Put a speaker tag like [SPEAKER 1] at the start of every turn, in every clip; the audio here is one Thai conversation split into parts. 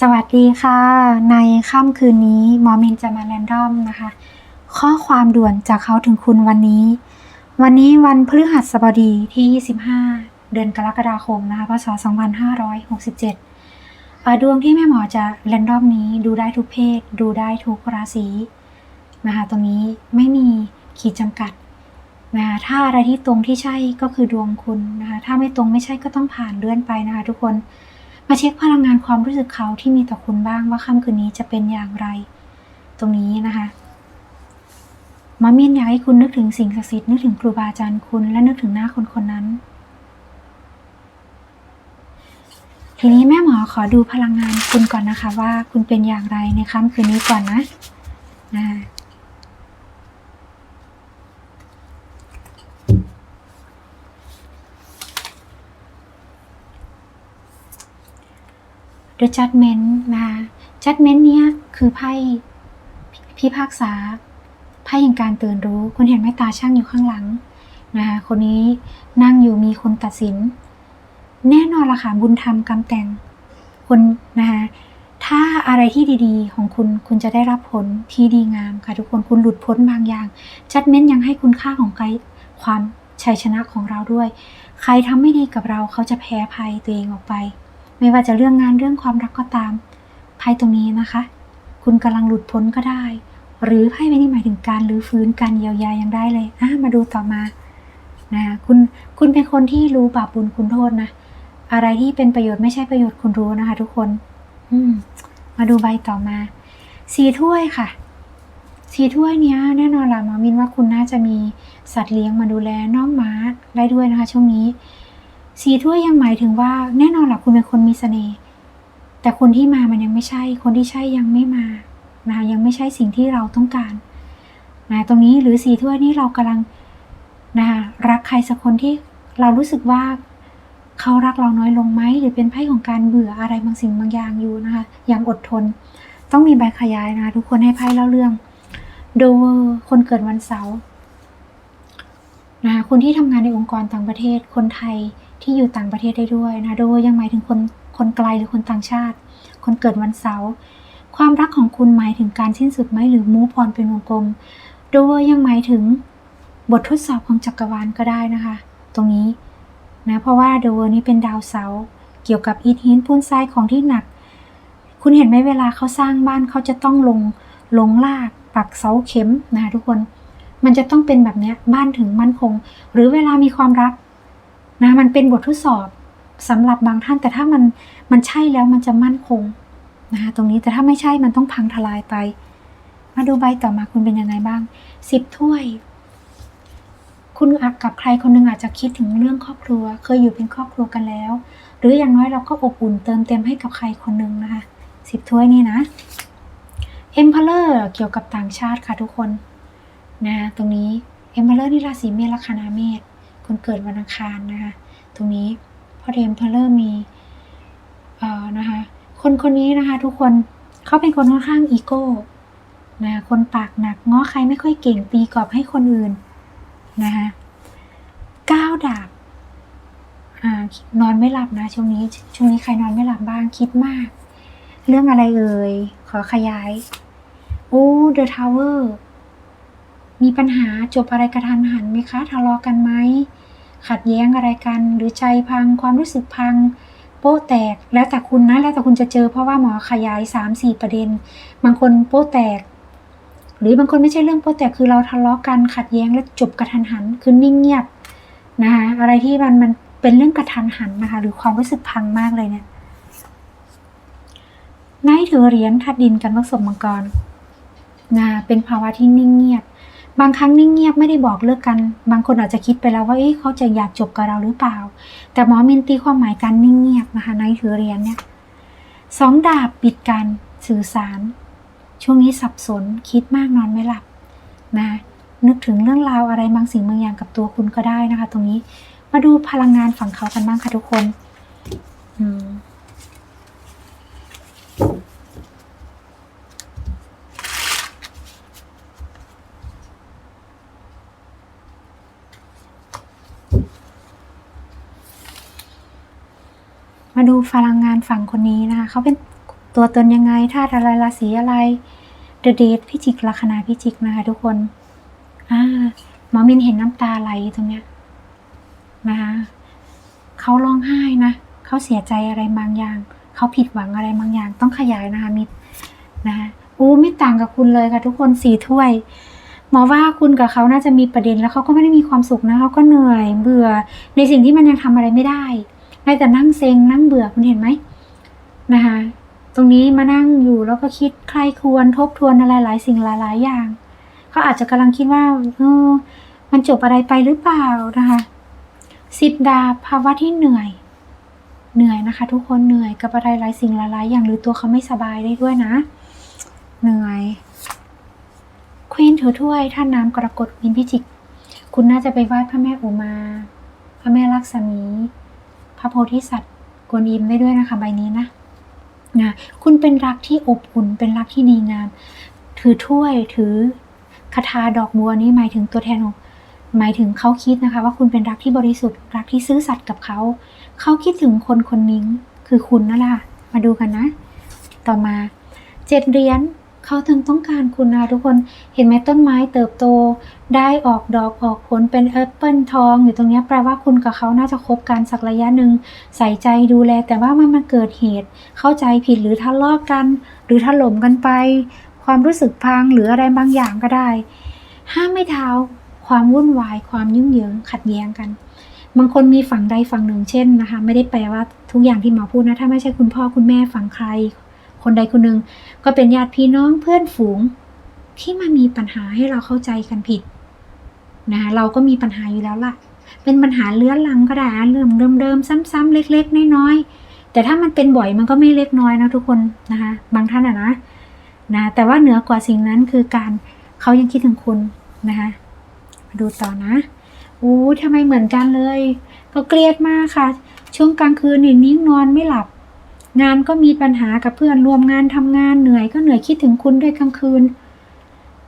[SPEAKER 1] สวัสดีค่ะ ในค่ำคืนนี้หมอมินจะมาแรนดอมนะคะ ข้อความด่วนจากเขาถึงคุณวันนี้ วันนี้วันพฤหัสบดีที่ 25 เดือนกรกฎาคมนะคะพศ 2567อ่าดวงที่แม่หมอจะแรนดอมนี้ดูได้ทุกเพศ ดูได้ทุกราศีนะคะตรงนี้ไม่มีขีดจำกัดนะคะถ้าอะไรที่ตรงที่ใช่ก็คือดวงคุณนะคะถ้าไม่ตรงไม่ใช่ก็ต้องผ่านเลื่อนไปนะคะทุกคน มาเช็คพลังงานความรู้สึกเขาที่มีต่อคุณบ้างว่าค่ำคืนนี้จะเป็นอย่างไร ตรงนี้นะคะมามินอยากให้คุณนึกถึงสิ่งศักดิ์สิทธิ์นึกถึงครูบาอาจารย์คุณและนึกถึงหน้าคนคนนั้น ทีนี้แม่หมอขอดูพลังงานคุณก่อนนะคะ ว่าคุณเป็นอย่างไรในค่ำคืนนี้ก่อนนะนะ The Judgment นะคะ Judgment เนี้ยคือไพ่พิพากษาไพ่แห่งการตื่นรู้ คุณเห็นไหมตาช่างอยู่ข้างหลังนะคะคนนี้นั่งอยู่มีคนตัดสิน แน่นอนละค่ะบุญธรรมกรรมแต่งคนนะคะถ้าอะไรที่ดีๆ ของคุณคุณจะได้รับผลที่ดีงามค่ะทุกคนคุณหลุดพ้นบางอย่าง Judgment ยังให้คุณค่าของไกความชัยชนะของเราด้วย ใครทำไม่ดีกับเราเขาจะแพ้ภัยตัวเองออกไป ไม่ว่าจะเรื่องงานเรื่องความรักก็ตามไพ่ตรงนี้นะคะ คุณกำลังหลุดพ้นก็ได้ หรือไพ่ใบนี้หมายถึงการรื้อฟื้นการเยียวยายังได้เลยอะมาดูต่อมานะคุณคุณเป็นคนที่รู้บาปบุญคุณโทษนะอะไรที่เป็นประโยชน์ไม่ใช่ประโยชน์คุณรู้นะคะ ทุกคน อืม มาดูใบต่อมาสีถ้วยค่ะสีถ้วยเนี้ยแน่นอนละมามินว่าคุณน่าจะมีสัตว์เลี้ยงมาดูแลน้องหมาได้ด้วยนะคะ ช่วงนี้ สีถ้วยยังหมายถึงว่าแน่นอนหละคุณเป็นคนมีเสน่ห์แต่คนที่มามันยังไม่ใช่ คนที่ใช่ยังไม่มานะยังไม่ใช่สิ่งที่เราต้องการนะตรงนี้หรือสีถ้วยนี่เรากำลังนะคะรักใครสักคนที่เรารู้สึกว่าเขารักเราน้อยลงไหมหรือเป็นไพ่ของการเบื่ออะไรบางสิ่งบางอย่างอยู่นะคะอย่างอดทน ต้องมีใบขยายนะคะทุกคนให้ไพ่เล่าเรื่องโดเวอร์คนเกิดวันเสาร์นะคะคนที่ทำงานในองค์กรต่างประเทศคนไทย ที่อยู่ต่างประเทศได้ด้วยนะ โดยยังหมายถึงคนคนไกลหรือคนต่างชาติ คนเกิดวันเสาร์ความรักของคุณหมายถึงการสิ้นสุดไหมหรือมูพรเป็นวงกลม โดยยังหมายถึงบททดสอบของจักรวาลก็ได้นะคะ ตรงนี้นะเพราะว่าโดนี้เป็นดาวเสาร์เกี่ยวกับอิฐหินปูนทรายของที่หนัก คุณเห็นไหมเวลาเขาสร้างบ้านเขาจะต้องลงลงลากปักเสาเข็มนะคะทุกคน มันจะต้องเป็นแบบนี้บ้านถึงมั่นคง หรือเวลามีความรัก นะมันเป็นบททดสอบสำหรับบางท่าน แต่ถ้ามันมันใช่แล้วมันจะมั่นคงนะคะตรงนี้แต่ถ้าไม่ใช่มันต้องพังทลายไป มาดูใบต่อมาคุณเป็นยังไงบ้างสิบถ้วย คุณอาจกับใครคนหนึ่งอาจจะคิดถึงเรื่องครอบครัว เคยอยู่เป็นครอบครัวกันแล้ว หรืออย่างน้อยเราก็อบอุ่นเติมเต็มให้กับใครคนหนึ่งนะคะสิบถ้วยนี่นะ Emperor เกี่ยวกับต่างชาติค่ะทุกคนนะตรงนี้ Emperor นี่ราศีเมษลัคนาเมษ คนเกิดวันอังคารนะคะ ตรงนี้พอเทมเพลเลอร์มีเอ่อนะคะ คนคนนี้นะคะทุกคนเขาเป็นคนค่อนข้างอีโก้นะคนปากหนักง้อใครไม่ค่อยเก่งตีกรอบให้คนอื่นนะคะก้าวดาบอนอนไม่หลับนะช่วงนี้ช่วงนี้ใครนอนไม่หลับบ้างคิดมาก เรื่องอะไรเอ่ยขอขยายโอ้เดอะทาวเวอร์ มีปัญหาจบอะไรกระทันหันไหมคะทะเลาะกันไหมขัดแย้งอะไรกัน หรือใจพังความรู้สึกพัง โป๊ะแตกแล้วแต่คุณนะแล้วแต่คุณจะเจอเพราะว่าหมอขยายสามสี่ประเด็น บางคนโป๊ะแตก หรือบางคนไม่ใช่เรื่องโป๊ะแตกคือเราทะเลาะกันขัดแย้งแล้วจบกระทันหันคือนิ่งเงียบนะคะอะไรที่มันมันเป็นเรื่องกระทันหันนะคะหรือความรู้สึกพังมากเลยเนี่ยนายถือเหรียญทัดดินกันผสมมังกรนะเป็นภาวะที่นิ่งเงียบ บางครั้งนิ่งเงียบไม่ได้บอกเลิกกัน บางคนอาจจะคิดไปแล้วว่าเอ๊ะเขาจะอยากจบกับเราหรือเปล่า แต่หมอมินตีความหมายการนิ่งเงียบนะคะในถือเรียญเนี่ยสองดาบปิดการสื่อสาร ช่วงนี้สับสนคิดมากนอนไม่หลับนะนึกถึงเรื่องราวอะไรบางสิ่งบางอย่างกับตัวคุณก็ได้นะคะ ตรงนี้มาดูพลังงานฝั่งเขากันบ้างค่ะทุกคน มาดูพลังงานฝั่งคนนี้นะคะเขาเป็นตัวตนยังไงธาตุอะไรราศีอะไรเดอะเดทพิจิกลัคนาพิจิกนะคะทุกคนอ่าหมอมินเห็นน้ำตาไหลตรงเนี้ยนะคะเขาร้องไห้นะเขาเสียใจอะไรบางอย่างเขาผิดหวังอะไรบางอย่าง ต้องขยายนะคะมิดนะคะอู้ไม่ต่างกับคุณเลยค่ะทุกคนสี่ถ้วยหมอว่าคุณกับเขาน่าจะมีประเด็นแล้วเขาก็ไม่ได้มีความสุขนะเขาก็เหนื่อยเบื่อในสิ่งที่มันยังทำอะไรไม่ได้ ได้แต่นั่งเซ็งนั่งเบื่อคุณเห็นไหมนะคะ ตรงนี้มานั่งอยู่แล้วก็คิดใครควรทบทวนอะไรหลายสิ่งหลาย ๆ อย่างเขาอาจจะกำลังคิดว่าเออมันจบอะไรไปหรือเปล่านะคะสิบดาภาวะที่เหนื่อย เหนื่อยนะคะ ทุกคนเหนื่อยกับอะไรหลายสิ่งหลายๆอย่างหรือตัวเขาไม่สบายได้ด้วยนะ เหนื่อยควีนถือถ้วยท่านน้ำกรกฎวินพิจิก คุณน่าจะไปไหว้พระแม่อุมา พระแม่ลักษมี ระโพธิสัตว์กวนอิมได้ด้วยนะคะใบนี้นะนะคุณเป็นรักที่อบอุ่นเป็นรักที่ดีงาม ถือถ้วยถือคาถาดอกบัวนี้หมายถึงตัวแทนของหมายถึงเขาคิดนะคะ ว่าคุณเป็นรักที่บริสุทธิ์รักที่ซื่อสัตย์กับเขา เขาคิดถึงคนคนนี้คือคุณนั่นแหละมาดูกันนะ ต่อมาเจ็ดเหรียญ เขาถึงต้องการคุณนะทุกคน เห็นไหมต้นไม้เติบโต ได้ออกดอกออกผลเป็นแอปเปิลทองอยู่ตรงนี้แปลว่าคุณกับเขาน่าจะคบกันสักระยะหนึ่งใส่ใจดูแล แต่ว่ามันมาเกิดเหตุ เข้าใจผิดหรือทะเลาะกัน หรือถล่มกันไป ความรู้สึกพังหรืออะไรบางอย่างก็ได้ ห้ามไม่เท้า ความวุ่นวาย ความยุ่งเหยิงขัดแย้งกันบางคนมีฝั่งใดฝั่งหนึ่งเช่นนะคะ ไม่ได้แปลว่าทุกอย่างที่หมอพูดนะ ถ้าไม่ใช่คุณพ่อคุณแม่ฝั่งใคร คนใดคนหนึ่งก็เป็นญาติพี่น้องเพื่อนฝูง ที่มามีปัญหาให้เราเข้าใจกันผิดนะคะเราก็มีปัญหาอยู่แล้วล่ะ เป็นปัญหาเลื้อนลังก็ได้เริ่มเดิมๆซ้ำๆเล็ก ๆ น้อยๆแต่ถ้ามันเป็นบ่อยมันก็ไม่เล็กน้อยนะทุกคนนะคะ บางท่านอะนะนะแต่ว่าเหนือกว่าสิ่งนั้นคือการเขายังคิดถึงคุณนะคะมาดูต่อนะอู้ทำไมเหมือนกันเลย ก็เกลียดมากค่ะ ช่วงกลางคืนนี่นิ่งนอนไม่หลับ งานก็มีปัญหากับเพื่อนรวมงานทำงานเหนื่อยก็เหนื่อยคิดถึงคุณด้วยกลางคืน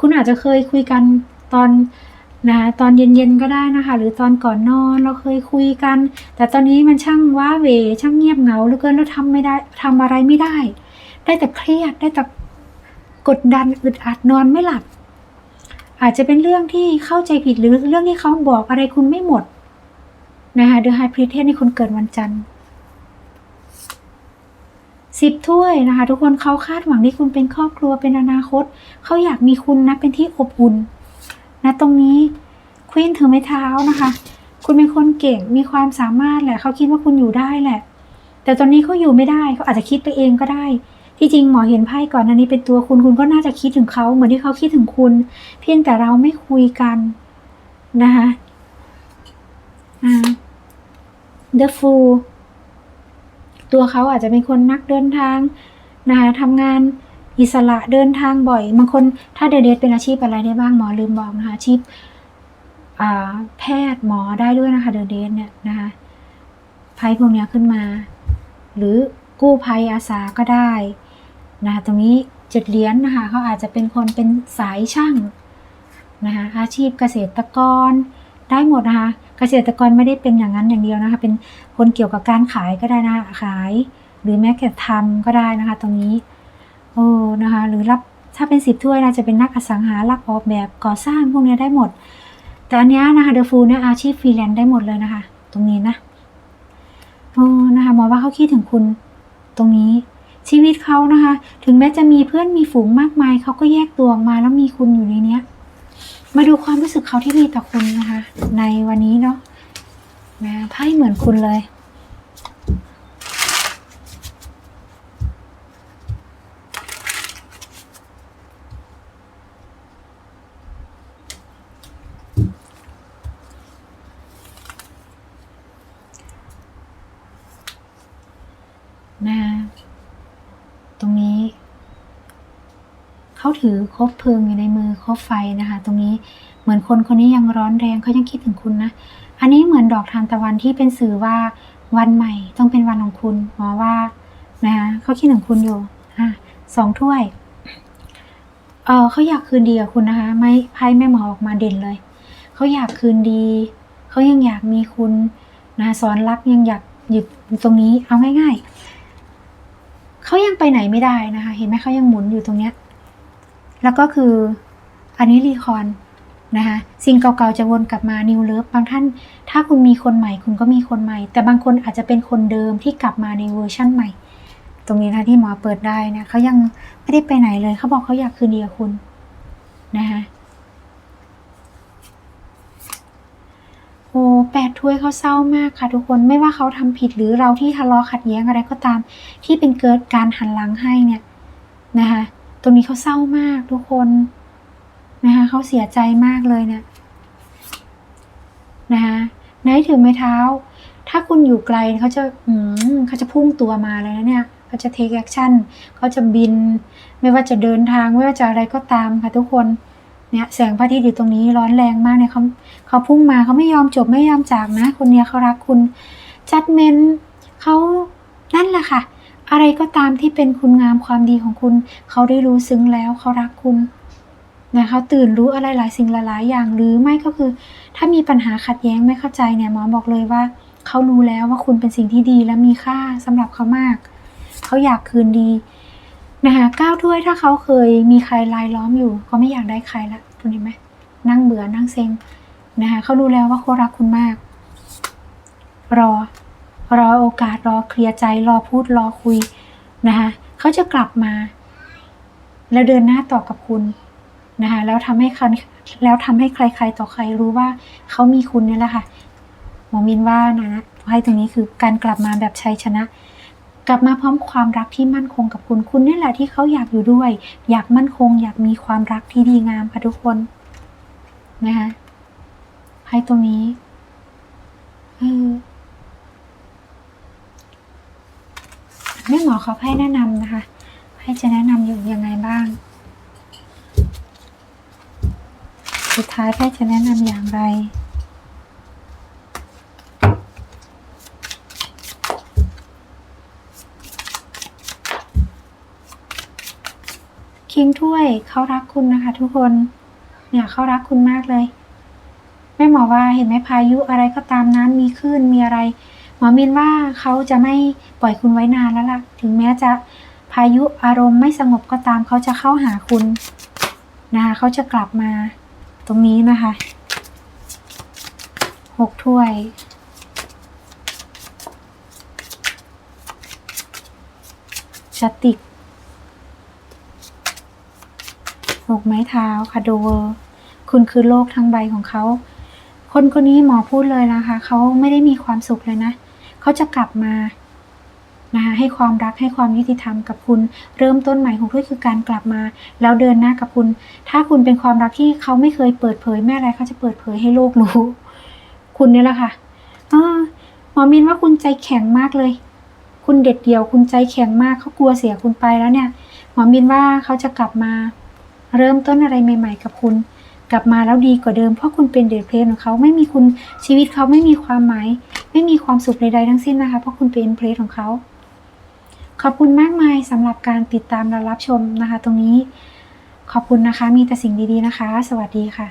[SPEAKER 1] คุณอาจจะเคยคุยกันตอนนะตอนเย็นๆก็ได้นะคะ หรือตอนก่อนนอนเราเคยคุยกัน แต่ตอนนี้มันช่างว้าเหวช่างเงียบเหงาเหลือเกินแล้วทำไม่ได้ทำอะไรไม่ได้ ได้แต่เครียดได้แต่กดดันอึดอัดนอนไม่หลับ อาจจะเป็นเรื่องที่เข้าใจผิดหรือเรื่องที่เขาบอกอะไรคุณไม่หมดนะคะเดอะไฮพรีเทสในคนเกิดวันจันทร์ สิบถ้วยนะคะ ทุกคนเขาคาดหวังที่คุณเป็นครอบครัวเป็นอนาคต เขาอยากมีคุณนะเป็นที่อบอุ่นนะตรงนี้ควีนถือไม้เท้านะคะ คุณเป็นคนเก่งมีความสามารถแหละเขาคิดว่าคุณอยู่ได้แหละ แต่ตอนนี้เขาอยู่ไม่ได้เขาอาจจะคิดไปเองก็ได้ ที่จริงหมอเห็นไพ่ก่อนอันนี้เป็นตัวคุณคุณก็น่าจะคิดถึงเขาเหมือนที่เขาคิดถึงคุณ เพียงแต่เราไม่คุยกันนะคะอ่า The Fool ตัวเขาอาจจะเป็นคนนักเดินทางนะคะทำงานอิสระเดินทางบ่อยบางคนถ้าเดเดทเป็นอาชีพอะไรได้บ้างหมอลืมบอกนะคะอาชีพแพทย์หมอได้ด้วยนะคะเดเดทเนี่ยนะคะไพ่พวกเนี้ยขึ้นมา หรือกู้ภัยอาสาก็ได้นะคะตรงนี้จุดเหรียญนะคะเขาอาจจะเป็นคนเป็นสายช่างนะคะอาชีพเกษตรกรได้หมดนะคะ เกษตรกรไม่ได้เป็นอย่างนั้นอย่างเดียวนะคะ เป็นคนเกี่ยวกับการขายก็ได้นะคะขาย หรือแม้แต่ทำก็ได้นะคะ ตรงนี้โอ้นะคะ หรือรับถ้าเป็นสิบถ้วยนะจะเป็นนักอสังหารับออกแบบก่อสร้างพวกนี้ได้หมด แต่อันนี้นะคะเดอะฟูเนี่ยอาชีพฟรีแลนซ์ได้หมดเลยนะคะ ตรงนี้นะโอ้นะคะหมอว่าเขาคิดถึงคุณตรงนี้ชีวิตเขานะคะ ถึงแม้จะมีเพื่อนมีฝูงมากมายเขาก็แยกตัวออกมาแล้วมีคุณอยู่ในเนี้ย มาดูความรู้สึกเขาที่มีต่อคุณนะคะ ในวันนี้เนาะนะไพ่เหมือนคุณเลย นะตรงนี้ เขา ถือคบเพลิงอยู่ในมือคบไฟนะคะ ตรงนี้เหมือนคนคนนี้ยังร้อนแรงเขายังคิดถึงคุณนะ อันนี้เหมือนดอกทานตะวันที่เป็นสื่อว่าวันใหม่ต้องเป็นวันของคุณหมอว่านะคะเขาคิดถึงคุณอยู่อะสองถ้วยเออเขาอยากคืนดีกับคุณนะคะ ไม่ไพ่แม่หมอออกมาเด่นเลยเขาอยากคืนดีเขายังอยากมีคุณนะสอนรักยังอยากหยุดอยู่ตรงนี้เอาง่าย ๆเขายังไปไหนไม่ได้นะคะ เห็นไหมเขายังหมุนอยู่ตรงเนี้ย แล้วก็คืออันนี้รีคอนนะคะสิ่งเก่าๆจะวนกลับมานิวเลิฟบางท่าน ถ้าคุณมีคนใหม่คุณก็มีคนใหม่ แต่บางคนอาจจะเป็นคนเดิมที่กลับมาในเวอร์ชั่นใหม่ ตรงนี้นะที่หมอเปิดได้นี่ยเขายังไม่ได้ไปไหนเลยเขาบอกเขาอยากคืนดีกับคุณนะคะโอ้แปดถ้วยเขาเศร้ามากค่ะทุกคนไม่ว่าเขาทำผิดหรือเราที่ทะเลาะขัดแย้งอะไรก็ตาม ที่เป็นเกิดการหันหลังให้เนี่ยนะคะ ตรงนี้เขาเศร้ามากทุกคนนะคะเขาเสียใจมากเลยเนี่ยนะคะไหนถือไม้เท้า ถ้าคุณอยู่ไกลเขาจะอืมเขาจะพุ่งตัวมาเลยนะเนี่ยเขาจะ take action เขาจะบิน ไม่ว่าจะเดินทางไม่ว่าจะอะไรก็ตามค่ะทุกคนเนี่ยแสงพระอาทิตย์อยู่ตรงนี้ร้อนแรงมากเนี่ยเขาเขาพุ่งมาเขาไม่ยอมจบไม่ยอมจากนะคนเนี้ยเขารักคุณจัดเมนเขานั่นแหละค่ะ อะไรก็ตามที่เป็นคุณงามความดีของคุณ เขาได้รู้ซึ้งแล้วเขารักคุณนะเขาตื่นรู้อะไรหลายสิ่งหลายๆอย่างหรือไม่ก็คือ ถ้ามีปัญหาขัดแย้งไม่เข้าใจเนี่ยหมอบอกเลยว่า เขารู้แล้วว่าคุณเป็นสิ่งที่ดีและมีค่าสำหรับเขามาก เขาอยากคืนดีนะคะก้าวถ้วยถ้าเขาเคยมีใครลายล้อมอยู่เขาไม่อยากได้ใครละคุณเห็นไหมนั่งเบื่อนั่งเซ็งนะคะเขารู้แล้วว่าเขารักคุณมาก รอ รอโอกาสรอเคลียร์ใจรอพูดรอคุยนะคะเขาจะกลับมา แล้วเดินหน้าต่อกับคุณนะคะแล้วทำให้คันแล้วทำให้ใคร ๆ ต่อใครรู้ว่าเขามีคุณเนี่ยแหละค่ะหมอมินว่านะไพ่ตรงนี้คือการกลับมาแบบชัยชนะ กลับมาพร้อมความรักที่มั่นคงกับคุณคุณนี่แหละที่เขาอยากอยู่ด้วย อยากมั่นคง อยากมีความรักที่ดีงามค่ะทุกคนนะคะไพ่ตรงนี้เออ แม่หมอเขาให้แนะนำนะคะ ให้จะแนะนำอยู่ยังไงบ้าง สุดท้ายไพ่จะแนะนำอย่างไรคิงถ้วยเขารักคุณนะคะ ทุกคน เนี่ยเขารักคุณมากเลยแม่หมอว่าเห็นไหมพายุอะไรก็ตามนั้นมีคลื่นมีอะไร มอมินว่าเขาจะไม่ปล่อยคุณไว้นานแล้วล่ะ ถึงแม้จะพายุอารมณ์ไม่สงบก็ตามเขาจะเข้าหาคุณนะคะเขาจะกลับมาตรงนี้นะคะหกถ้วย ชติกหกไม้เท้าคาโดเวอร์คุณคือโลกทั้งใบของเขา คนคนนี้หมอพูดเลยนะคะ เขาไม่ได้มีความสุขเลยนะ เขาจะกลับมานะคะให้ความรักให้ความยุติธรรมกับคุณเริ่มต้นใหม่ของด้วยคือการกลับมา แล้วเดินหน้ากับคุณ ถ้าคุณเป็นความรักที่เขาไม่เคยเปิดเผยแม่อะไรเขาจะเปิดเผยให้โลกรู้ คุณเนี่ยแหละค่ะเออหมอมินว่าคุณใจแข็งมากเลย คุณเด็ดเดี่ยว คุณใจแข็งมากเขากลัวเสียคุณไปแล้วเนี่ย หมอมินว่าเขาจะกลับมา เริ่มต้นอะไรใหม่ ๆ กับคุณ กลับมาแล้วดีกว่าเดิม เพราะคุณเป็นเดทเพลสของเขาไม่มีคุณชีวิตเขาไม่มีความหมาย ไม่มีความสุขใดๆทั้งสิ้นนะคะ เพราะคุณเป็นเพลสของเขา ขอบคุณมากมายสำหรับการติดตามและรับชมนะคะ ตรงนี้ ขอบคุณนะคะ มีแต่สิ่งดีๆนะคะ สวัสดีค่ะ